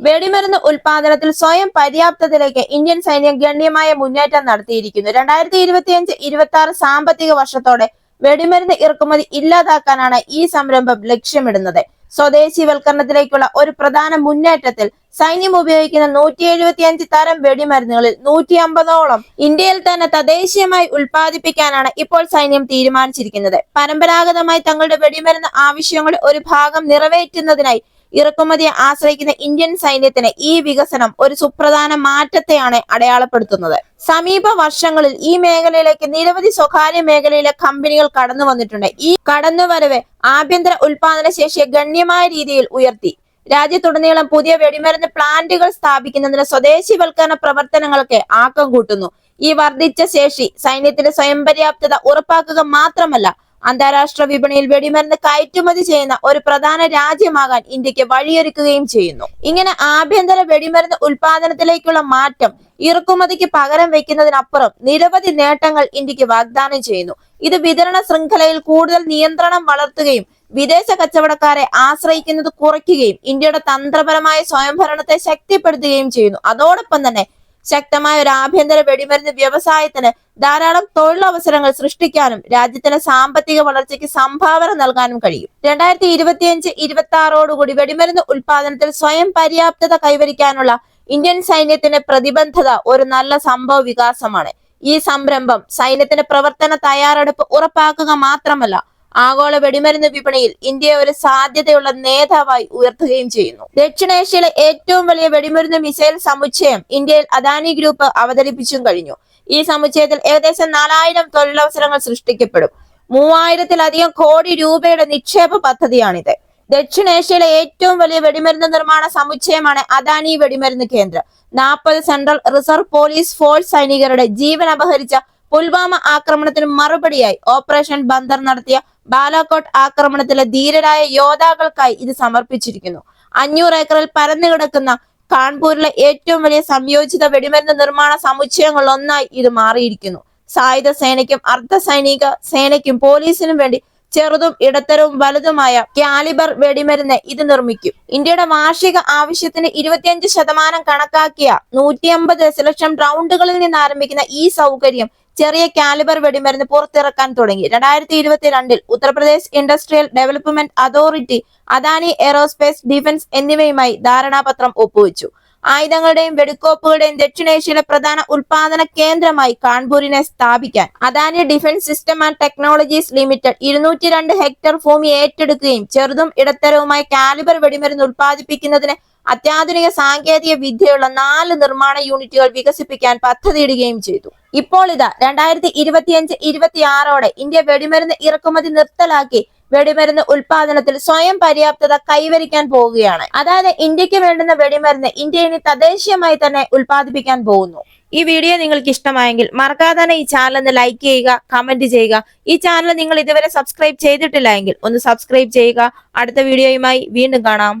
വെടിമരുന്ന് ഉൽപാദനത്തിൽ സ്വയം പര്യാപ്തതയിലേക്ക് ഇന്ത്യൻ സൈന്യം ഗണ്യമായ മുന്നേറ്റം നടത്തിയിരിക്കുന്നു. രണ്ടായിരത്തി ഇരുപത്തിയഞ്ച് ഇരുപത്തി ആറ് സാമ്പത്തിക വർഷത്തോടെ വെടിമരുന്ന് ഇറക്കുമതി ഇല്ലാതാക്കാനാണ് ഈ സംരംഭം ലക്ഷ്യമിടുന്നത്. സ്വദേശിവൽക്കരണത്തിലേക്കുള്ള ഒരു പ്രധാന മുന്നേറ്റത്തിൽ സൈന്യം ഉപയോഗിക്കുന്ന നൂറ്റി എഴുപത്തിയഞ്ച് തരം വെടിമരുന്നുകളിൽ നൂറ്റി അമ്പതോളം ഇന്ത്യയിൽ തന്നെ തദ്ദേശീയമായി ഉൽപ്പാദിപ്പിക്കാനാണ് ഇപ്പോൾ സൈന്യം തീരുമാനിച്ചിരിക്കുന്നത്. പരമ്പരാഗതമായി തങ്ങളുടെ വെടിമരുന്ന് ആവശ്യങ്ങളുടെ ഒരു ഭാഗം നിറവേറ്റുന്നതിനായി ഇറക്കുമതിയെ ആശ്രയിക്കുന്ന ഇന്ത്യൻ സൈന്യത്തിന് ഈ വികസനം ഒരു സുപ്രധാന മാറ്റത്തെയാണ് അടയാളപ്പെടുത്തുന്നത്. സമീപ വർഷങ്ങളിൽ ഈ മേഖലയിലേക്ക് നിരവധി സ്വകാര്യ മേഖലയിലെ കമ്പനികൾ കടന്നു വന്നിട്ടുണ്ട്. ഈ കടന്നുവരവ് ആഭ്യന്തര ഉൽപാദന ശേഷിയെ ഗണ്യമായ രീതിയിൽ ഉയർത്തി. രാജ്യത്തുടനീളം പുതിയ വെടിമരുന്ന് പ്ലാന്റുകൾ സ്ഥാപിക്കുന്നതിന് സ്വദേശിവൽക്കരണ പ്രവർത്തനങ്ങൾക്ക് ആക്കം കൂട്ടുന്നു. ഈ വർദ്ധിച്ച ശേഷി സൈന്യത്തിന്റെ സ്വയം പര്യാപ്തത ഉറപ്പാക്കുക മാത്രമല്ല അന്താരാഷ്ട്ര വിപണിയിൽ വെടിമരുന്ന് കയറ്റുമതി ചെയ്യുന്ന ഒരു പ്രധാന രാജ്യമാകാൻ ഇന്ത്യയ്ക്ക് വഴിയൊരുക്കുകയും ചെയ്യുന്നു. ഇങ്ങനെ ആഭ്യന്തര വെടിമരുന്ന് ഉൽപാദനത്തിലേക്കുള്ള മാറ്റം ഇറക്കുമതിക്ക് പകരം വെക്കുന്നതിനപ്പുറം നിരവധി നേട്ടങ്ങൾ ഇന്ത്യയ്ക്ക് വാഗ്ദാനം ചെയ്യുന്നു. ഇത് വിതരണ ശൃംഖലയിൽ കൂടുതൽ നിയന്ത്രണം വളർത്തുകയും വിദേശ കച്ചവടക്കാരെ ആശ്രയിക്കുന്നത് കുറയ്ക്കുകയും ഇന്ത്യയുടെ തന്ത്രപരമായ സ്വയംഭരണത്തെ ശക്തിപ്പെടുത്തുകയും ചെയ്യുന്നു. അതോടൊപ്പം തന്നെ ശക്തമായ ഒരു ആഭ്യന്തര വെടിമരുന്ന് വ്യവസായത്തിന് ധാരാളം തൊഴിലവസരങ്ങൾ സൃഷ്ടിക്കാനും രാജ്യത്തിന്റെ സാമ്പത്തിക വളർച്ചയ്ക്ക് സംഭാവന നൽകാനും കഴിയും. രണ്ടായിരത്തി ഇരുപത്തിയഞ്ച് ഇരുപത്തി ആറോടുകൂടി വെടിമരുന്ന് ഉൽപാദനത്തിൽ സ്വയം പര്യാപ്തത കൈവരിക്കാനുള്ള ഇന്ത്യൻ സൈന്യത്തിന്റെ പ്രതിബദ്ധത ഒരു നല്ല സംഭവ വികാസമാണ്. ഈ സംരംഭം സൈന്യത്തിന്റെ പ്രവർത്തന തയ്യാറെടുപ്പ് ഉറപ്പാക്കുക മാത്രമല്ല ആഗോള വെടിമരുന്ന് വിപണിയിൽ ഇന്ത്യ ഒരു സാധ്യതയുള്ള നേതാവായി ഉയർത്തുകയും ചെയ്യുന്നു. ദക്ഷിണേഷ്യയിലെ ഏറ്റവും വലിയ വെടിമരുന്ന് മിസൈൽ സമുച്ചയം ഇന്ത്യയിൽ അദാനി ഗ്രൂപ്പ് അവതരിപ്പിച്ചും കഴിഞ്ഞു. ഈ സമുച്ചയത്തിൽ ഏകദേശം നാലായിരം തൊഴിലവസരങ്ങൾ സൃഷ്ടിക്കപ്പെടും. മൂവായിരത്തിലധികം കോടി രൂപയുടെ നിക്ഷേപ പദ്ധതിയാണിത്. ദക്ഷിണേഷ്യയിലെ ഏറ്റവും വലിയ വെടിമരുന്ന് നിർമ്മാണ സമുച്ചയമാണ് അദാനി വെടിമരുന്ന് കേന്ദ്രം. നാൽപ്പത് സെൻട്രൽ റിസർവ് പോലീസ് ഫോഴ്സ് സൈനികരുടെ ജീവൻ അപഹരിച്ച പുൽവാമ ആക്രമണത്തിന് മറുപടിയായി ഓപ്പറേഷൻ ബന്ദർ നടത്തിയ ബാലാകോട്ട് ആക്രമണത്തിലെ ധീരരായ യോദ്ധാക്കൾക്കായി ഇത് സമർപ്പിച്ചിരിക്കുന്നു. അഞ്ഞൂറ് ഏക്കറിൽ പരന്നു കിടക്കുന്ന കാൺപൂരിലെ ഏറ്റവും വലിയ സംയോജിത വെടിമരുന്ന് നിർമ്മാണ സമുച്ചയങ്ങളിൽ ഒന്നായി ഇത് മാറിയിരിക്കുന്നു. സായുധ സേനയ്ക്കും അർദ്ധ സൈനിക സേനയ്ക്കും പോലീസിനും വേണ്ടി ചെറുതും ഇടത്തരവും വലുതുമായ കാലിബർ വെടിമരുന്ന് ഇത് നിർമ്മിക്കും. ഇന്ത്യയുടെ വാർഷിക ആവശ്യത്തിന് ഇരുപത്തിയഞ്ച് ശതമാനം കണക്കാക്കിയ നൂറ്റി അമ്പത് ദശലക്ഷം റൗണ്ടുകളിൽ നിന്ന് ആരംഭിക്കുന്ന ഈ സൗകര്യം ചെറിയ കാലിബർ വെടിമരുന്ന് പുറത്തിറക്കാൻ തുടങ്ങി. രണ്ടായിരത്തി ഇരുപത്തിരണ്ടിൽ Uttar Pradesh industrial development authority Adani aerospace defence എന്നിവയുമായി ധാരണാപത്രം ഒപ്പുവെച്ചു. ആയുധങ്ങളുടെയും വെടിക്കോപ്പുകളുടെയും ദക്ഷിണേഷ്യയിലെ പ്രധാന ഉൽപാദന കേന്ദ്രമായി കാൺപൂരിനെ സ്ഥാപിക്കാൻ Adani defence system and technologies limited ഇരുന്നൂറ്റി ഹെക്ടർ ഭൂമി ഏറ്റെടുക്കുകയും ചെറുതും ഇടത്തരവുമായ കാലിബർ വെടിമരുന്ന് ഉൽപ്പാദിപ്പിക്കുന്നതിന് അത്യാധുനിക സാങ്കേതിക വിദ്യയുള്ള നാല് നിർമ്മാണ യൂണിറ്റുകൾ വികസിപ്പിക്കാൻ പദ്ധതിയിടുകയും ചെയ്തു. ഇപ്പോൾ ഇതാ രണ്ടായിരത്തി ഇരുപത്തിയഞ്ച് ഇരുപത്തി ആറോടെ ഇന്ത്യ വെടിമരുന്ന് ഇറക്കുമതി നിർത്തലാക്കി വെടിമരുന്ന് ഉൽപാദനത്തിൽ സ്വയം പര്യാപ്തത കൈവരിക്കാൻ പോവുകയാണ്. അതായത് ഇന്ത്യയ്ക്ക് വേണ്ടുന്ന വെടിമരുന്ന് ഇന്ത്യ ഇനി തദ്ദേശീയമായി തന്നെ ഉൽപ്പാദിപ്പിക്കാൻ പോകുന്നു. ഈ വീഡിയോ നിങ്ങൾക്ക് ഇഷ്ടമായെങ്കിൽ മറക്കാതെ തന്നെ ഈ ചാനൽ ഒന്ന് ലൈക്ക് ചെയ്യുക കമന്റ് ചെയ്യുക. ഈ ചാനൽ നിങ്ങൾ ഇതുവരെ സബ്സ്ക്രൈബ് ചെയ്തിട്ടില്ല ഒന്ന് സബ്സ്ക്രൈബ് ചെയ്യുക. അടുത്ത വീഡിയോയുമായി വീണ്ടും കാണാം.